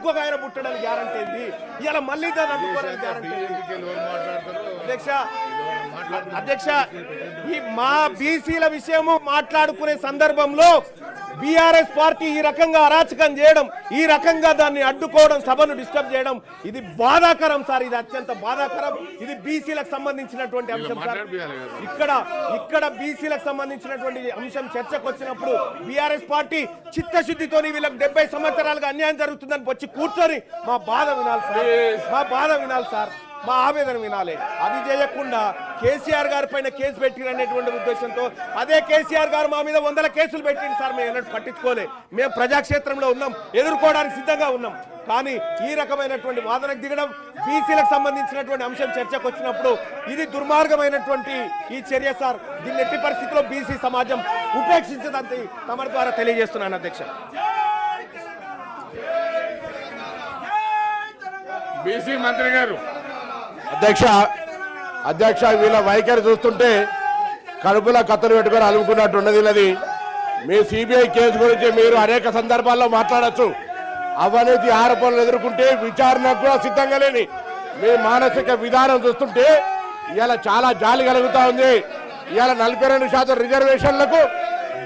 ఇంకొక ఆయన పుట్టడానికి గ్యారంటీ ఏంది? ఇలా మళ్ళీ దాన్ని అడ్డుకోవడానికి గ్యారంటీ ఏంది? అధ్యక్ష అధ్యక్ష ఈ మా బీసీల విషయము మాట్లాడుకునే సందర్భంలో బీఆర్ఎస్ పార్టీ ఈ రకంగా అరాచకం చేయడం ఈ రకంగా దాన్ని అడ్డుకోవడం సభను డిస్టర్బ్ చేయడం ఇది బాధాకరం సార్. ఇది అత్యంత బాధాకరం. ఇది బీసీలకు సంబంధించినటువంటి అంశం సార్. ఇక్కడ ఇక్కడ బీసీలకు సంబంధించినటువంటి అంశం చర్చకు వచ్చినప్పుడు బీఆర్ఎస్ పార్టీ చిత్తశుద్ధితో వీళ్ళకి డెబ్బై సంవత్సరాలుగా అన్యాయం జరుగుతుందని వచ్చి కూర్చొని మా బాధ వినాలి సార్. మా బాధ వినాలి సార్. మా ఆవేదన వినాలి. అది చేయకుండా కేసీఆర్ గారి పైన కేసు పెట్టినటువంటి ఉద్దేశంతో అదే కేసీఆర్ గారు మా మీద వందల కేసులు పెట్టింది సార్ మేము ఎన్నడూ పట్టించుకోలే. మేము ప్రజాక్షేత్రంలో ఉన్నాం ఎదుర్కోవడానికి సిద్ధంగా ఉన్నాం. కానీ ఈ రకమైనటువంటి వాదనకు దిగడం బీసీలకు సంబంధించినటువంటి అంశం చర్చకు వచ్చినప్పుడు ఇది దుర్మార్గమైనటువంటి ఈ చర్య సార్. దీన్ని ఎట్టి పరిస్థితిలో బీసీ సమాజం ఉపేక్షించదంతే తమ ద్వారా తెలియజేస్తున్నాను అధ్యక్ష. బీసీ మంత్రి గారు. అధ్యక్ష అధ్యక్ష వీళ్ళ వైఖరి చూస్తుంటే కడుపులో కత్తులు పెట్టుకొని అలుముకున్నట్టు ఉన్నది వీళ్ళది. మీ సిబిఐ కేసు గురించి మీరు అనేక సందర్భాల్లో మాట్లాడచ్చు. అవినీతి ఆరోపణలు ఎదుర్కొంటే విచారణకు కూడా సిద్ధంగా లేని మీ మానసిక విధానం చూస్తుంటే ఇవాళ చాలా జాలి కలుగుతా ఉంది. ఇవాళ నలభై రెండు శాతం రిజర్వేషన్లకు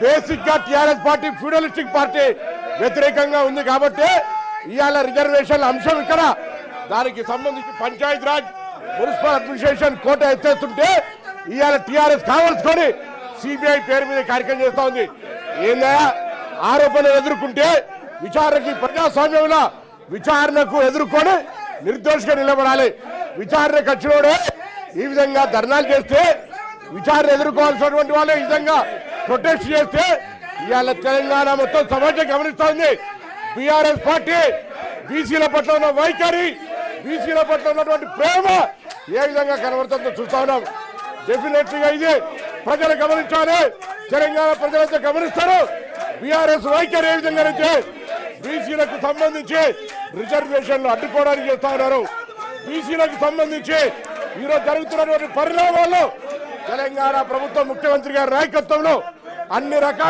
బేసిక్గా టిఆర్ఎస్ పార్టీ ఫ్యూడలిస్టిక్ పార్టీ వ్యతిరేకంగా ఉంది కాబట్టి ఇవాళ రిజర్వేషన్ల అంశం ఇక్కడ. దానికి సంబంధించి పంచాయత్ రాజ్ మున్సిపల్ అడ్మినిస్ట్రేషన్ కోట ఎత్తేస్తుంటే ఇవాళ టీఆర్ఎస్ కావాల్సుకొని సిబిఐ పేరు మీద కార్యక్రమం చేస్తా ఉంది. ఏందా? ఆరోపణలు ఎదుర్కొంటే విచారణకి ప్రజాస్వామ్యంలో విచారణకు ఎదుర్కొని నిర్దోషిగా నిలబడాలి. విచారణకు వచ్చినోడే ఈ విధంగా ధర్నాలు చేస్తే విచారణ ఎదుర్కోవాల్సినటువంటి వాళ్ళు ఈ విధంగా ప్రొటెస్ట్ చేస్తే ఇవాళ తెలంగాణ మొత్తం సమాజం గమనిస్తా ఉంది. బీఆర్ఎస్ పార్టీ బీసీల పట్ల ఉన్న వైఖరి బీసీల పట్ల ఉన్నటువంటి ప్రేమ ఏ విధంగా కనబడుతుందో చూస్తా ఉన్నాం. డెఫినెట్లీగా ఇది ప్రజలు గమనించాలి. తెలంగాణ ప్రజలంతా గమనిస్తారు. బీఆర్ఎస్ వైఖరి ఏ విధంగా అయితే బీసీలకు సంబంధించి రిజర్వేషన్లు అడ్డుకోవడానికి చేస్తా ఉన్నారు. బీసీలకు సంబంధించి ఈరోజు జరుగుతున్నటువంటి పరిణామాల్లో తెలంగాణ ప్రభుత్వం ముఖ్యమంత్రి గారి నాయకత్వంలో అన్ని రకాల